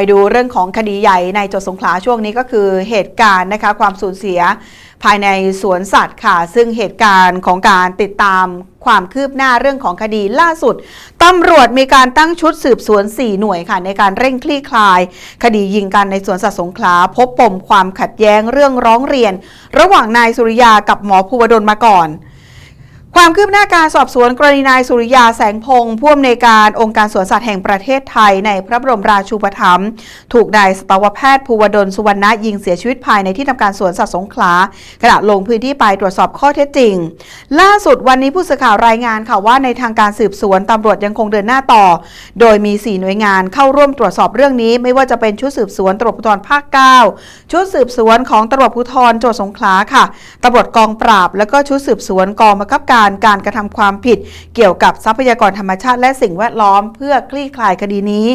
ไปดูเรื่องของคดีใหญ่ในจังหวัดสงขลาช่วงนี้ก็คือเหตุการณ์นะคะความสูญเสียภายในสวนสัตว์ค่ะ ซึ่งเหตุการณ์ของการติดตามความคืบหน้าเรื่องของคดีล่าสุดตำรวจมีการตั้งชุดสืบสวน 4 หน่วยค่ะ ในการเร่งคลี่คลาย คดียิงกันในสวนสัตว์สงขลาพบปมความขัดแย้งเรื่องร้องเรียน ระหว่างนายสุริยากับหมอภูวดลมาก่อน ความคืบหน้าการสอบสวนกรณีนายสุริยาแสงพงศ์ผู้อำนวยการองค์การสวนสัตว์แห่งประเทศไทยในพระบรมราชูปถัมภ์ถูกนายสตวแพทย์ภูวดลสุวรรณะยิงเสียชีวิตภายในที่ทำการสวนสัตว์สงขลาขณะลงพื้นที่ไปตรวจสอบข้อเท็จจริง ล่าสุดวันนี้ผู้สื่อข่าวรายงานค่ะว่าในทางการสืบสวนตำรวจยังคงเดินหน้าต่อ โดยมี 4 หน่วยงานเข้าร่วมตรวจสอบเรื่องนี้ ไม่ว่าจะเป็นชุดสืบสวนตำรวจภูธรภาค 9 ชุดสืบสวนของตำรวจภูธรจังหวัดสงขลาค่ะตำรวจกองปราบ แล้วก็ชุดสืบสวนกองบังคับการการกระทำความผิด เกี่ยวกับทรัพยากรธรรมชาติและสิ่งแวดล้อม เพื่อคลี่คลายคดีนี้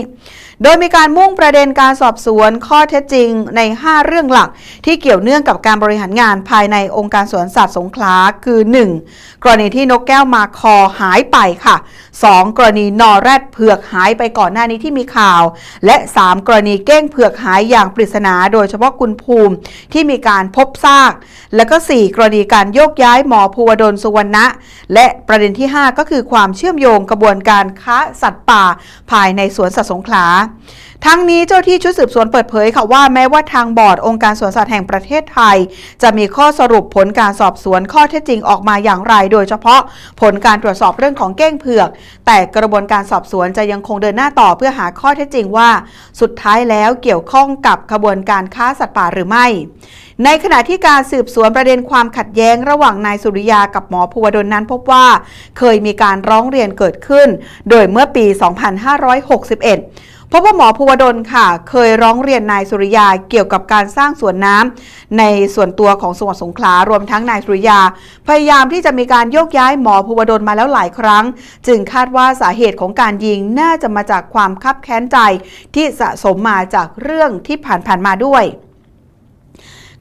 โดยมีการมุ่งประเด็นการสอบสวนข้อเท็จจริงใน 5 เรื่องหลัก ที่เกี่ยวเนื่องกับการบริหารงานภายในองค์การสวนสัตว์สงขลาคือ 1. กรณีที่นกแก้วมาคอหายไปค่ะ 2. กรณีนอแรดเผือกหายไปก่อนหน้านี้ที่มีข่าว และ 3. กรณีเก้งเผือกหายอย่างปริศนาโดยเฉพาะคุณภูมิที่มีการพบซาก และก็ 4 กรณีการโยกย้ายหมอภูวดลสุวรรณะ และประเด็นที่ 5 ก็คือความเชื่อมโยงกระบวนการค้าสัตว์ป่า ภายในสวนสัตว์สงขลาทั้งนี้เจ้าที่ชุดสืบสวนเปิดเผยค่ะว่าแม้ว่าทางบอร์ดองค์การสวนสัตว์แห่งประเทศไทย จะมีข้อสรุปผลการสอบสวนข้อเท็จจริงออกมาอย่างไร โดยเฉพาะผลการตรวจสอบเรื่องของเก้งเผือก แต่กระบวนการสอบสวนจะยังคงเดินหน้าต่อเพื่อหาข้อเท็จจริงว่า สุดท้ายแล้วเกี่ยวข้องกับขบวนการค้าสัตว์ป่าหรือไม่ ในขณะที่การสืบสวนประเด็นความขัดแย้งระหว่างนายสุริยากับหมอภูวดลนั้นพบว่า เคยมีการร้องเรียนเกิดขึ้น โดยเมื่อปี 2561พบว่าหมอภูวดลค่ะ เคยร้องเรียนนายสุริยาเกี่ยวกับการสร้างสวนน้ำในส่วนตัวของจังหวัดสงขลารวมทั้งนายสุริยา พยายามที่จะมีการโยกย้ายหมอภูวดลมาแล้วหลายครั้ง จึงคาดว่าสาเหตุของการยิงน่าจะมาจากความคับแค้นใจที่สะสมมาจากเรื่องที่ผ่านๆมาด้วย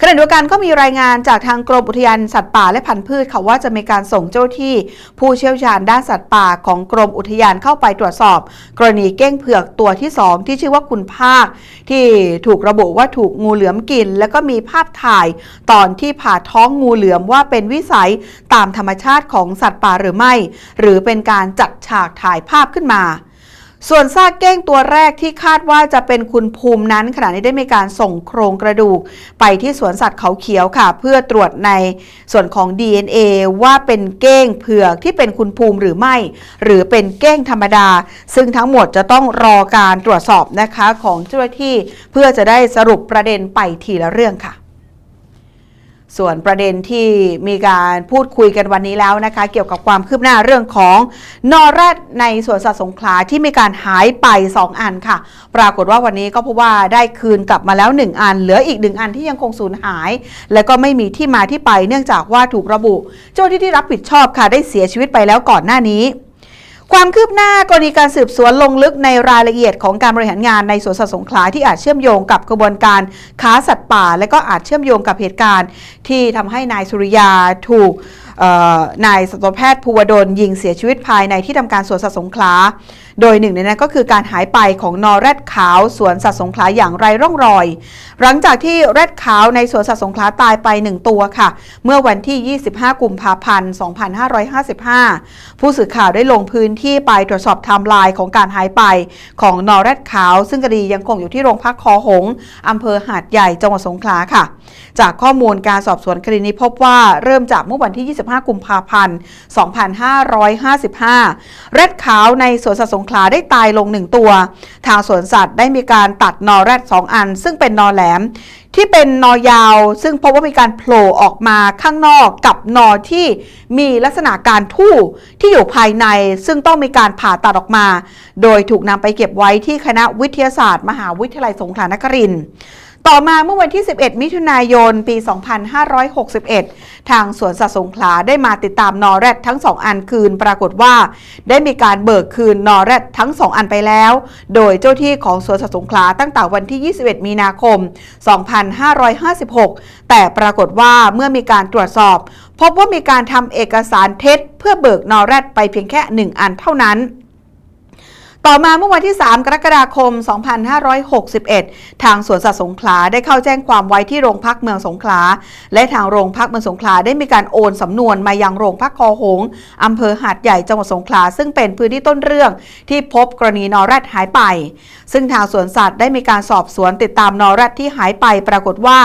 ขณะเดียวกันก็มีรายงานจากทางกรมอุทยานสัตว์ป่าและพันธุ์พืชค่ะว่าจะมีการส่งเจ้าที่ผู้เชี่ยวชาญด้านสัตว์ป่าของกรมอุทยานเข้าไปตรวจสอบ กรณีเก้งเผือกตัวที่ 2 ที่ชื่อว่าคุณภาค ที่ถูกระบุว่าถูกงูเหลือมกิน แล้วก็มีภาพถ่ายตอนที่ผ่าท้องงูเหลือมว่าเป็นวิสัยตามธรรมชาติของสัตว์ป่าหรือไม่ หรือเป็นการจัดฉากถ่ายภาพขึ้นมา ส่วนซากเก้งตัวแรกที่คาดว่าจะเป็นคุณภูมินั้น ขณะนี้ได้มีการส่งโครงกระดูก ไปที่สวนสัตว์เขาเขียวค่ะ เพื่อตรวจในส่วนของ DNA ว่าเป็นเก้งเผือกที่เป็นคุณภูมิหรือไม่ หรือเป็นเก้งธรรมดา ซึ่งทั้งหมดจะต้องรอการตรวจสอบนะคะของเจ้าหน้าที่ เพื่อจะได้สรุปประเด็นไปทีละเรื่องค่ะ ส่วนประเด็นที่มีการพูดคุยกันวันนี้แล้วนะคะ เกี่ยวกับความคืบหน้าเรื่องของนอแรดในสวนสัตว์สงขลาที่มีการหายไป 2 อันค่ะ ปรากฏว่าวันนี้ก็พบว่าได้คืนกลับมาแล้ว 1 อัน เหลืออีก 1 อันที่ยังคงสูญหาย และก็ไม่มีที่มาที่ไปเนื่องจากว่าถูกระบุ เจ้าที่ที่รับผิดชอบค่ะได้เสียชีวิตไปแล้วก่อนหน้านี้ ความคืบหน้ากรณีการสืบสวนลงลึกในรายละเอียดของการบริหารงานในสวนสัตว์สงขลาที่อาจเชื่อมโยงกับกระบวนการค้าสัตว์ป่า และก็อาจเชื่อมโยงกับเหตุการณ์ ที่ทำให้นายสุริยาถูก นายสัตวแพทย์ภูวดลยิงเสียชีวิตภายในที่ทำการสวนสัตว์สงขลา โดยหนึ่งในนั้นก็คือการหายไปของนอแรดขาวสวนสัตว์สงขลาอย่างไรร่องรอย หลังจากที่แรดขาวในสวนสัตว์สงขลาตายไป 1 ตัวค่ะ เมื่อวันที่ 25 กุมภาพันธ์ 2555 ผู้สื่อข่าวได้ลงพื้นที่ไปตรวจสอบไทม์ไลน์ของการหายไปของนอแรดขาว ซึ่งคดียังคงอยู่ที่โรงพักคอหงส์อำเภอหาดใหญ่จังหวัดสงขลาค่ะ จากข้อมูลการสอบสวนคดีนี้พบว่าเริ่มจากเมื่อวันที่ 25 กุมภาพันธ์ 2555 แรดขาวในสวนสัตว์สงขลาได้ตายลงหนึ่งตัว ทางสวนสัตว์ได้มีการตัดนอแรดสองอัน ซึ่งเป็นนอแหลมที่เป็นนอยาว ซึ่งพบว่ามีการโผล่ออกมาข้างนอกกับนอที่มีลักษณะการทู่ที่อยู่ภายใน ซึ่งต้องมีการผ่าตัดออกมา โดยถูกนำไปเก็บไว้ที่คณะวิทยาศาสตร์ มหาวิทยาลัยสงขลานครินทร์ ต่อมาเมื่อวันที่ 11 มิถุนายน ปี 2561 ทางสวนสัตว์สงขลาได้มาติดตามนอแรดทั้ง 2 อันคืน ปรากฏว่าได้มีการเบิกคืนนอแรดทั้ง 2 อันไปแล้ว โดยเจ้าที่ของสวนสัตว์สงขลาตั้งแต่วันที่ 21 มีนาคม 2556 แต่ปรากฏว่าเมื่อมีการตรวจสอบ พบว่ามีการทำเอกสารเท็จ เพื่อเบิกนอแรดไปเพียงแค่ 1 อันเท่านั้น ต่อมาเมื่อวันที่ 3 กรกฎาคม 2561 ทางสวนสัตว์สงขลาได้เข้าแจ้งความไว้ที่โรงพักเมืองสงขลา และทางโรงพักเมืองสงขลาได้มีการโอนสำนวนมายังโรงพักคอหงส์อำเภอหาดใหญ่จังหวัดสงขลา ซึ่งเป็นพื้นที่ต้นเรื่องที่พบกรณีนอแรดหายไป ซึ่งทางสวนสัตว์ได้มีการสอบสวนติดตามนอแรดที่หายไปปรากฏว่า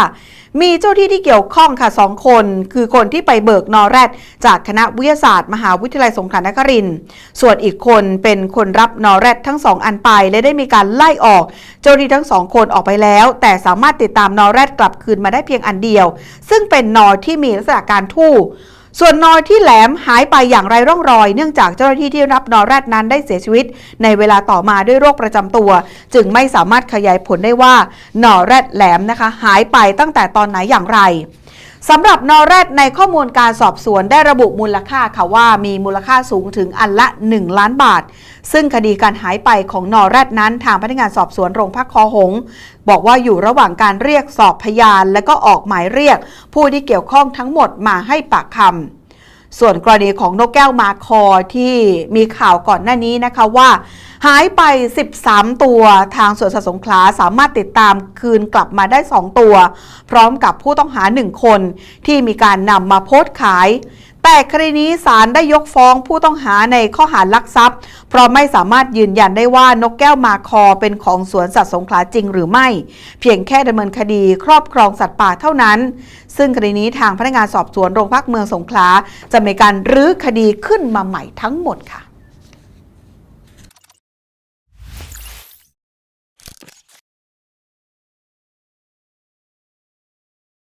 มีเจ้าที่ที่เกี่ยวข้องค่ะสองคน คือคนที่ไปเบิกนอแรด จากคณะวิทยาศาสตร์มหาวิทยาลัยสงขลานครินทร์ส่วนอีกคนเป็นคนรับนอแรดทั้งสองอันไปและได้มีการไล่ออก เจ้าหน้าที่ทั้งสองคนออกไปแล้ว แต่สามารถติดตามนอแรดกลับคืนมาได้เพียงอันเดียว ซึ่งเป็นนอที่มีลักษณะการทู่ ส่วนนอที่แหลมหายไปอย่างไรร่องรอย เนื่องจากเจ้าหน้าที่ที่รับนอแรดนั้นได้เสียชีวิต ในเวลาต่อมาด้วยโรคประจำตัว จึงไม่สามารถขยายผลได้ว่า นอแรดแหลมนะคะ หายไปตั้งแต่ตอนไหนอย่างไร สำหรับนอแรดในข้อมูลการสอบสวนได้ระบุมูลค่าค่ะว่ามีมูลค่าสูงถึงอันละ 1 ล้านบาท ซึ่งคดีการหายไปของนอแรดนั้น ทางพนักงานสอบสวนโรงพักคอหง บอกว่าอยู่ระหว่างการเรียกสอบพยาน และก็ออกหมายเรียก ผู้ที่เกี่ยวข้องทั้งหมดมาให้ปากคำส่วนกรณีของนกแก้วมาคอที่มีข่าวก่อนหน้านี้นะคะว่า หายไป 13 ตัว ทางสวนสัตว์สงขลาสามารถติดตามคืนกลับมาได้ 2 ตัว พร้อมกับผู้ต้องหา 1 คน ที่มีการนำมาโพสต์ขาย แต่คดีนี้ศาลได้ยกฟ้องผู้ต้องหาในข้อหาลักทรัพย์ เพราะไม่สามารถยืนยันได้ว่านกแก้วมาคอเป็นของสวนสัตว์สงขลาจริงหรือไม่ เพียงแค่ดำเนินคดีครอบครองสัตว์ป่าเท่านั้น ซึ่งคดีนี้ทางพนักงานสอบสวนโรงพักเมืองสงขลาจะมีการรื้อคดีขึ้นมาใหม่ทั้งหมดค่ะ